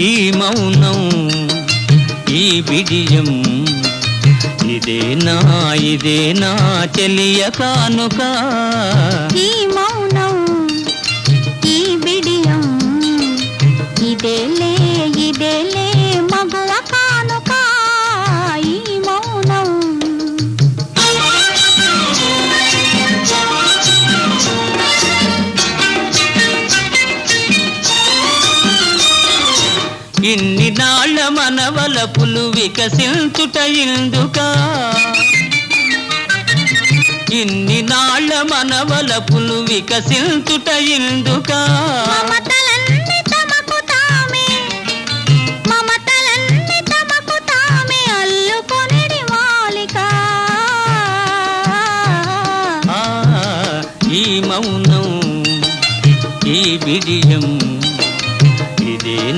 ఈ మౌనం ఈ బిడియం ఇదేనా ఇదేనా చెలియ కానుక. ఈ మౌనం ఈ బిడియం ఇదేలే ఇదేలే ఇన్ని నాళ్ళ మనవల పులు వికసించుట ఇందుక. ఇన్ని నాళ్ళ మనవల పులు వికసించుట ఇందుక. ఈ మౌనం ఈ విడియం ఇదే